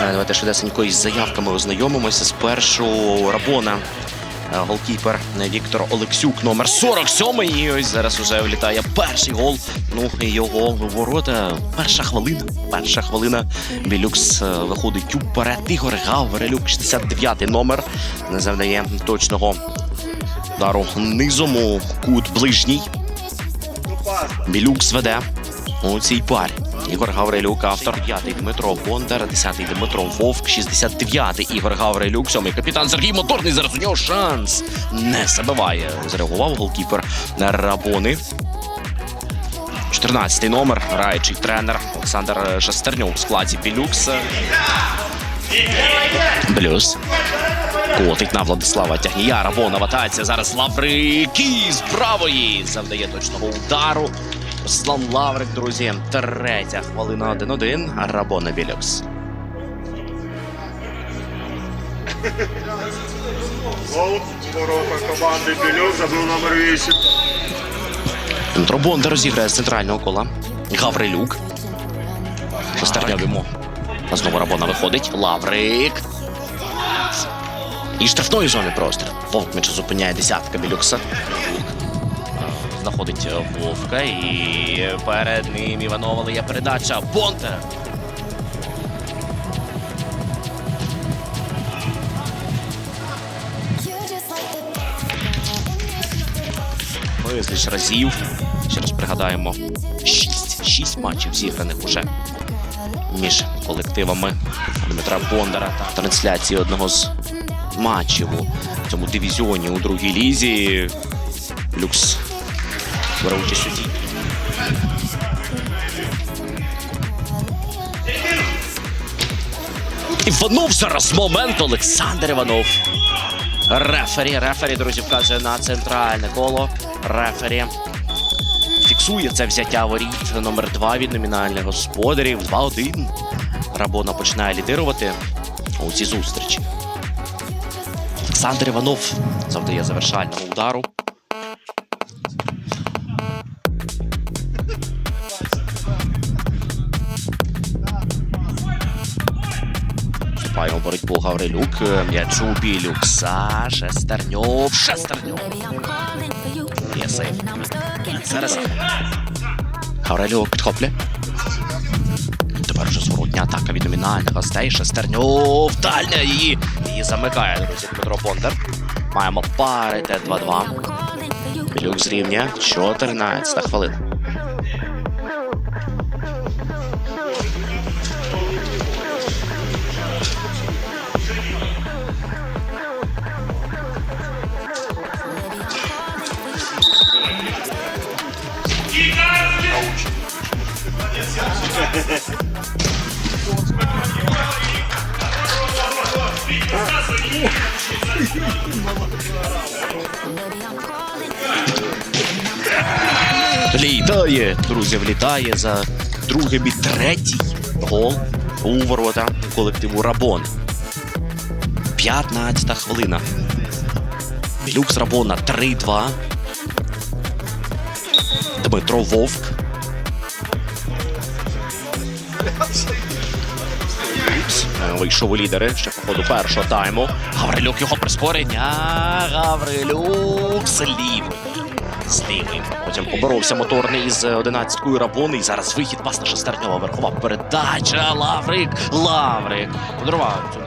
Давайте швидесенько із заявками ознайомимося спершу Рабона е, Голкіпер Віктор Олексюк, номер 47. І ось зараз уже влітає перший гол. Ну, його ворота. Перша хвилина. Перша хвилина. Білюкс е, виходить уперед. Ігор Гаврилюк, 69-й номер. Не завдає точного удару низом у кут ближній. Білюкс веде у цій парі. Ігор Гаврилюк, автор 5-й Дмитро Бондар, 10-й Дмитро Вовк, 69-й Ігор Гаврилюк, 7-й капітан Сергій Моторний. Зараз у нього шанс. Не забиває. Зреагував голкіпер Рабони. 14-й номер, граючий тренер Олександр Шестернюк в складі Білюкс. Блюз. Котить на Владислава Тягнія. Рабона ватається. Зараз Лаврик із правої завдає точного удару. Руслан Лаврик, друзі. Третя хвилина 1-1. Рабона Білюкс. Гол ворота команди Білюк забив номер 8. Дмитро Бондар розіграє з центрального кола. Гаврилюк. Шестерня йому. А Знову Рабона виходить. Лаврик. І штрафної зони простір. Вовк м'яча зупиняє десятка Білюкса. Знаходить Вовка і перед ним Іванова але є передача. Бондар. Безліч разів. Ще раз пригадаємо. Шість. Шість матчів зіграних уже між колективами Дмитра Бондара та трансляції одного з матчів у цьому дивізіоні у другій лізі. Люкс бере участь у цій. Іванов зараз момент Олександр Іванов. Рефері, рефері, друзі, вказує на центральне коло. Рефері фіксує це взяття воріт номер 2 від номінальних господарів. 2-1. Рабона починає лідирувати у цій зустрічі. Олександр Іванов завдає завершального удару. Боротьбу Гаврилюк. М'яч у Білюкса. Шестерньов. Шестерньов. Є сейф. Зараз Гаврилюк підхоплює. Тепер вже зворотня атака від номінальних гостей. Шестерньов. Дальня її. Її замикає, друзі, Дмитро Бондар. Маємо пари Т-2-2. Білюк зрівнює. 14 хвилина. Влітає, друзі, влітає за другим і третій гол у ворота колективу Рабон. 15 хвилина. Білюкс Рабона 3-2. Дмитро Вовк. Е, Вийшов у лідери ще по ходу першого тайму. Гаврилюк його прискорення. Гаврилюк з лівої. Потім поборовся моторний із 11-кою Рабони. І зараз вихід пас на шестерньова. Верхова передача. Лаврик. Лаврик. Подарував цю.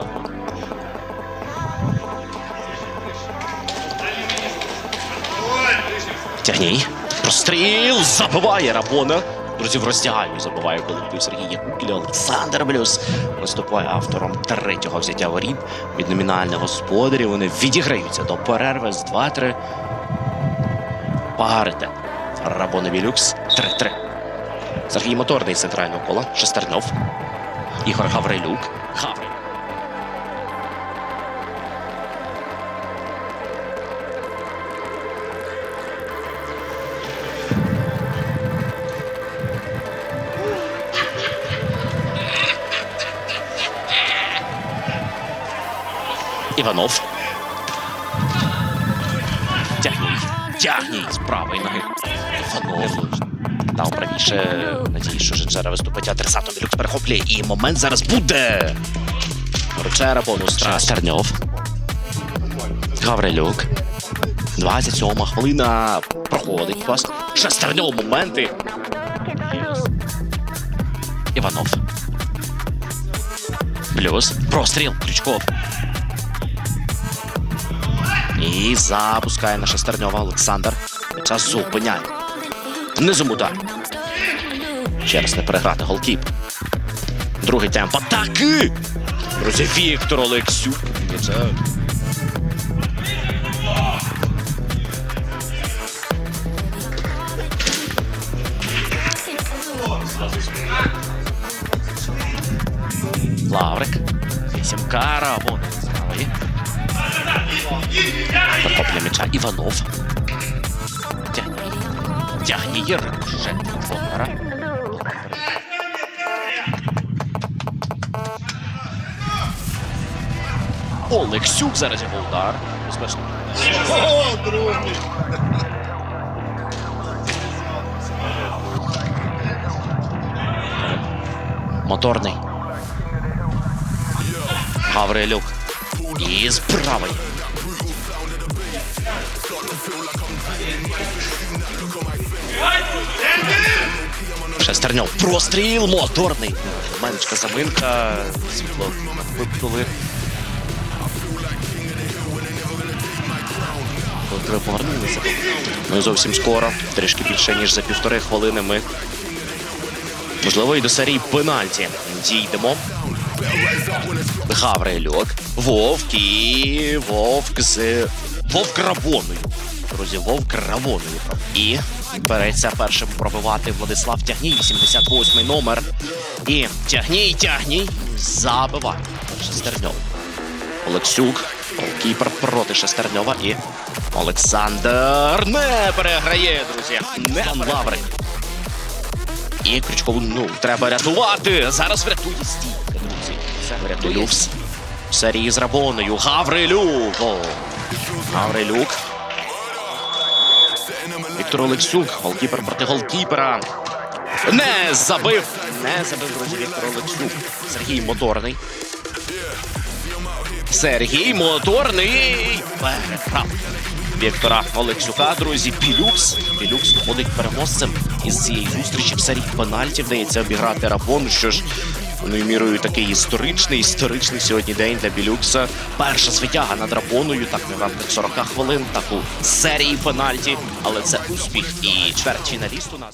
Тягній. Простріл. Забиває Рабона. Друзі, в роздягальню коли колектив Сергій Якукіля. Олександр Блюс виступає автором третього взяття воріт від номінального сподарів. Вони відіграються до перерви з 2-3. Парите. Рабона Білюкс 3-3. Сергій Моторний з центрального кола. Шестернов. Ігор Гаврилюк. Гаврилюк. Іванов. Тягній. Тягній з правої ноги. Іванов. Дав правіше. Надіюсь, що Женжера виступить адресатом. Білюкс перехоплює. І момент зараз буде. Вручає Рабону Шестерньов. Гаврилюк. 27 хвилина. Проходить пас. Шестерньов моменти. Іванов. Плюс. Простріл. Крючков. І запускає на Шестерньова Олександр. Час зупиняє. Низом удар. Ще раз не переграти голкіп. Другий темп атаки. Друзі, Віктор Олексюк. Це Лаврик. Вісімка Рамон. Правий. Захоплення м'яча Іванов. Тягні. Тягні Єршен. Фонера. Олексюк зараз його удар. Безпечно. Моторний. Гаврилюк. І з правої. Шестерньов. Простріл моторний. Менечка заминка. Світло вимкнули. Коли повернулися. Ми зовсім скоро, трішки більше ніж за півтори хвилини. Ми можливо і до серії пенальті дійдемо. Гаврилюк. Вовк і Вовк з Вовк Равоною. Друзі, Вовк Равоною. І береться першим пробивати Владислав Тягній, 88-й номер. І Тягній, Тягній забиває Шестерньов. Олексюк, голкіпер проти Шестерньова і Олександр не переграє, друзі. Не Лаврик. І Крючкову, ну, треба рятувати. Зараз врятує стійка, В серії з Рабоною. Гаврилюк. Гаврилюк. Віктор Олексюк. Голкіпер проти голкіпера. Не забив. Не забив, друзі, Віктор Олексюк. Сергій Моторний. Сергій Моторний. Переправ. Віктора Олексюка, друзі, Білюкс. Білюкс виходить переможцем із цієї зустрічі в серії пенальтів. Вдається обіграти Рабон. Що ж, ну і мірою такий історичний, історичний сьогодні день для Білюкса. Перша світяга над Рапоною, так не в рамках 40 хвилин, так у серії пенальті. Але це успіх і чвертьфіналіст у нас.